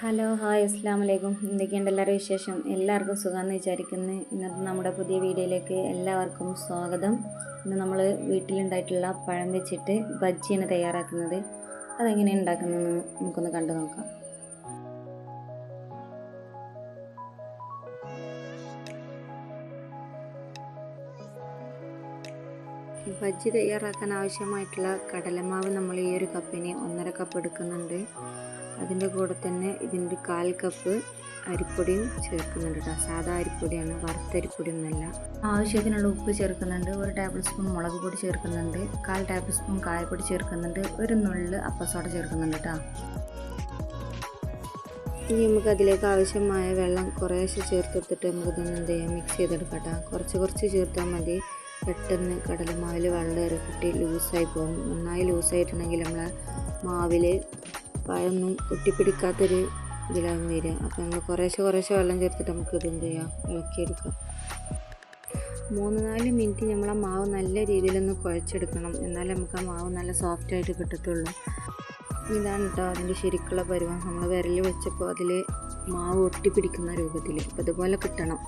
Hello hi അസ്സാം വലൈക്കും എന്തൊക്കെയുണ്ട് എല്ലാവരും വിശേഷം? എല്ലാവർക്കും സുഖമെന്ന് വിചാരിക്കുന്നു. ഇന്നത്തെ നമ്മുടെ പുതിയ വീഡിയോയിലേക്ക് എല്ലാവർക്കും സ്വാഗതം. ഇന്ന് നമ്മൾ വീട്ടിലുണ്ടായിട്ടുള്ള പഴം വെച്ചിട്ട് ബജ്ജിയാണ് തയ്യാറാക്കുന്നത്. അതെങ്ങനെയാണ് ഉണ്ടാക്കുന്നതെന്ന് നമുക്കൊന്ന് കണ്ടു നോക്കാം. ബജ്ജി തയ്യാറാക്കാൻ ആവശ്യമായിട്ടുള്ള കടലമാവ് നമ്മൾ ഈ ഒരു കപ്പിന് ഒന്നര കപ്പ് എടുക്കുന്നുണ്ട്. അതിന്റെ കൂടെ തന്നെ ഇതിന്റെ കാൽ കപ്പ് അരിപ്പൊടിയും ചേർക്കുന്നുണ്ട് കേട്ടോ. സാധാ അരിപ്പൊടിയാണ് വറുത്ത അരിപ്പൊടി ഒന്നല്ല ആവശ്യത്തിനുള്ള ഉപ്പ് ചേർക്കുന്നുണ്ട് ഒരു ടേബിൾ സ്പൂൺ മുളക് പൊടി ചേർക്കുന്നുണ്ട് കാൽ ടേബിൾ സ്പൂൺ കായപ്പൊടി ചേർക്കുന്നുണ്ട് ഒരു നുള്ള് അപ്പസോട ചേർക്കുന്നുണ്ട് കേട്ടോ. ഇനി നമുക്ക് അതിലേക്ക് ആവശ്യമായ വെള്ളം കുറേശ്ശെ ചേർത്തെടുത്തിട്ട് നമുക്ക് ഇതൊന്നും എന്ത് ചെയ്യാം മിക്സ് ചെയ്തെടുക്കാം കുറച്ച് കുറച്ച് ചേർത്താൽ മതി. പെട്ടെന്ന് കടലമാവിൽ വെള്ളം ഇറക്കിട്ട് ലൂസായി പോകും. നന്നായി ലൂസായിട്ടുണ്ടെങ്കിൽ നമ്മൾ മാവിൽ പഴമൊന്നും ഒട്ടിപ്പിടിക്കാത്തൊരു ഇതിലാകും വരിക. അപ്പോൾ നമ്മൾ കുറേശ്ശെ കുറേശ്ശെ വെള്ളം ചേർത്തിട്ട് നമുക്ക് ഇത് എന്ത് ചെയ്യാം? ഇളക്കിയെടുക്കാം. മൂന്ന് നാല് മിനിറ്റ് നമ്മൾ ആ മാവ് നല്ല രീതിയിലൊന്ന് കുഴച്ചെടുക്കണം. എന്നാലേ നമുക്ക് ആ മാവ് നല്ല സോഫ്റ്റായിട്ട് കിട്ടത്തുള്ളൂ. ഇതാണ് കേട്ടോ അതിന്റെ ശരിക്കുള്ള പരുവം. നമ്മൾ വിരൽ വെച്ചപ്പോൾ അതിൽ മാവ് ഒട്ടിപ്പിടിക്കുന്ന രൂപത്തിൽ അപ്പോൾ അതുപോലെ കിട്ടണം.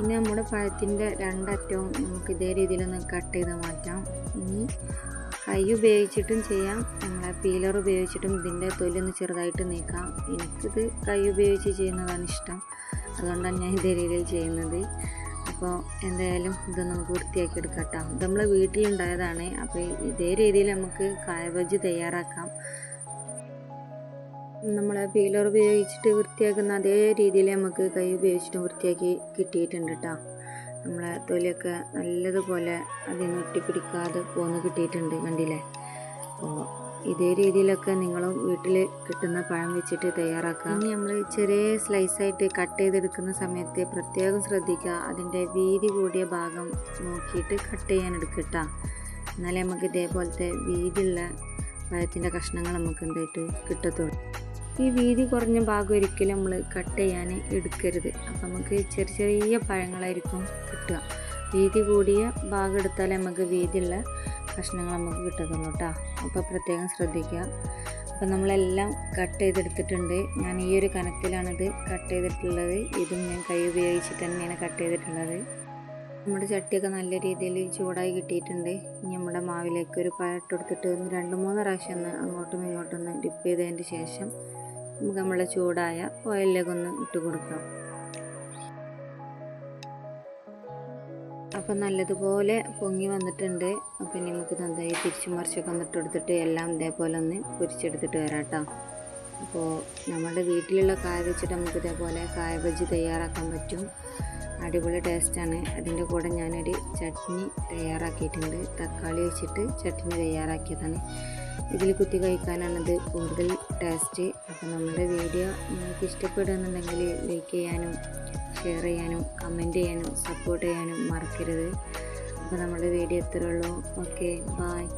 ഇനി നമ്മുടെ പഴത്തിന്റെ രണ്ടറ്റവും നമുക്ക് ഇതേ രീതിയിലൊന്ന് കട്ട് ചെയ്ത് മാറ്റാം. ഇനി കൈ ഉപയോഗിച്ചിട്ടും ചെയ്യാം. നമ്മളെ പീലർ ഉപയോഗിച്ചിട്ടും ഇതിന്റെ തൊലി ഒന്ന് ചെറുതായിട്ട് നീക്കാം. എനിക്കിത് കൈ ഉപയോഗിച്ച് ചെയ്യുന്നതാണ് ഇഷ്ടം. അതുകൊണ്ടാണ് ഞാൻ ഇതേ രീതിയിൽ ചെയ്യുന്നത്. അപ്പോൾ എന്തായാലും ഇത് നമുക്ക് വൃത്തിയാക്കി എടുക്കാം കേട്ടോ. ഇത് നമ്മൾ വീട്ടിലുണ്ടായതാണ്. അപ്പോൾ ഇതേ രീതിയിൽ നമുക്ക് കായബജ്ജി തയ്യാറാക്കാം. നമ്മൾ പീലർ ഉപയോഗിച്ചിട്ട് വൃത്തിയാക്കുന്ന അതേ രീതിയിൽ നമുക്ക് കൈ ഉപയോഗിച്ചിട്ട് വൃത്തിയാക്കി കിട്ടിയിട്ടുണ്ട് കേട്ടോ നമ്മളെ തൊലിയൊക്കെ നല്ലതുപോലെ അതിൽ നിന്ന് ഒട്ടിപ്പിടിക്കാതെ പോന്ന് കിട്ടിയിട്ടുണ്ട് കണ്ടില്ലേ? അപ്പോൾ ഇതേ രീതിയിലൊക്കെ നിങ്ങളും വീട്ടിൽ കിട്ടുന്ന പഴം വെച്ചിട്ട് തയ്യാറാക്കാം. ഇനി നമ്മൾ ചെറിയ സ്ലൈസായിട്ട് കട്ട് ചെയ്തെടുക്കുന്ന സമയത്ത് പ്രത്യേകം ശ്രദ്ധിക്കുക അതിന്റെ വീതി കൂടിയ ഭാഗം നോക്കിയിട്ട് കട്ട് ചെയ്യാൻ എടുക്കട്ട എന്നാലേ നമുക്ക് ഇതേപോലത്തെ വീതിയുള്ള പഴത്തിന്റെ കഷ്ണങ്ങൾ നമുക്ക് എന്തായിട്ട് കിട്ടത്തുള്ളൂ. ഈ വീതി കുറഞ്ഞ ഭാഗം ഒരിക്കലും നമ്മൾ കട്ട് ചെയ്യാൻ എടുക്കരുത്. അപ്പം നമുക്ക് ചെറിയ ചെറിയ പഴങ്ങളായിരിക്കും കിട്ടുക. വീതി കൂടിയ ഭാഗം എടുത്താൽ നമുക്ക് വീതിയുള്ള കഷ്ണങ്ങൾ നമുക്ക് കിട്ടത്തുള്ളൂ കേട്ടോ അപ്പോൾ പ്രത്യേകം ശ്രദ്ധിക്കുക. അപ്പം നമ്മളെല്ലാം കട്ട് ചെയ്തെടുത്തിട്ടുണ്ട്. ഞാൻ ഈ ഒരു കനത്തിലാണിത് കട്ട് ചെയ്തിട്ടുള്ളത്. ഇതും ഞാൻ കൈ ഉപയോഗിച്ചിട്ട് തന്നെയാണ് കട്ട് ചെയ്തിട്ടുള്ളത്. നമ്മുടെ ചട്ടിയൊക്കെ നല്ല രീതിയിൽ ചൂടായി കിട്ടിയിട്ടുണ്ട്. ഇനി നമ്മുടെ മാവിലേക്ക് ഒരു പഴട്ടെടുത്തിട്ട് ഒന്ന് രണ്ട് മൂന്ന് പ്രാവശ്യം ഒന്ന് അങ്ങോട്ടും ഇങ്ങോട്ടും ഒന്ന് ഡിപ്പ് ചെയ്തതിന്റെ ശേഷം നമുക്ക് നമ്മളെ ചൂടായ ഓയിലിലേക്ക് ഒന്ന് ഇട്ട് കൊടുക്കാം. അപ്പം നല്ലതുപോലെ പൊങ്ങി വന്നിട്ടുണ്ട്. അപ്പം ഇനി നമുക്ക് നന്നായി തിരിച്ചു മറിച്ചൊക്കെ ഒന്ന് ഇട്ട് കൊടുത്തിട്ട് എല്ലാം ഇതേപോലെ ഒന്ന് പൊരിച്ചെടുത്തിട്ട് വരാം കേട്ടോ. അപ്പോൾ നമ്മുടെ വീട്ടിലുള്ള കായ വെച്ചിട്ട് നമുക്ക് ഇതേപോലെ കായ ബജ്ജി തയ്യാറാക്കാൻ പറ്റും. അടിപൊളി ടേസ്റ്റാണ് അതിന്റെ കൂടെ ഞാനൊരു ചട്നി തയ്യാറാക്കിയിട്ടുണ്ട്. തക്കാളി വെച്ചിട്ട് ചട്നി തയ്യാറാക്കിയതാണ്. ഇതിൽ കുത്തി കഴിക്കാനാണത് കൂടുതൽ ടേസ്റ്റ്. അപ്പോൾ നമ്മുടെ വീഡിയോ നിങ്ങൾക്ക് ഇഷ്ടപ്പെടുന്നുണ്ടെങ്കിൽ ലൈക്ക് ചെയ്യാനും ഷെയർ ചെയ്യാനും കമന്റ് ചെയ്യാനും സപ്പോർട്ട് ചെയ്യാനും മറക്കരുത്. അപ്പോൾ നമ്മുടെ വീഡിയോ ഇത്രയുള്ളൂ ഓക്കെ ബായ്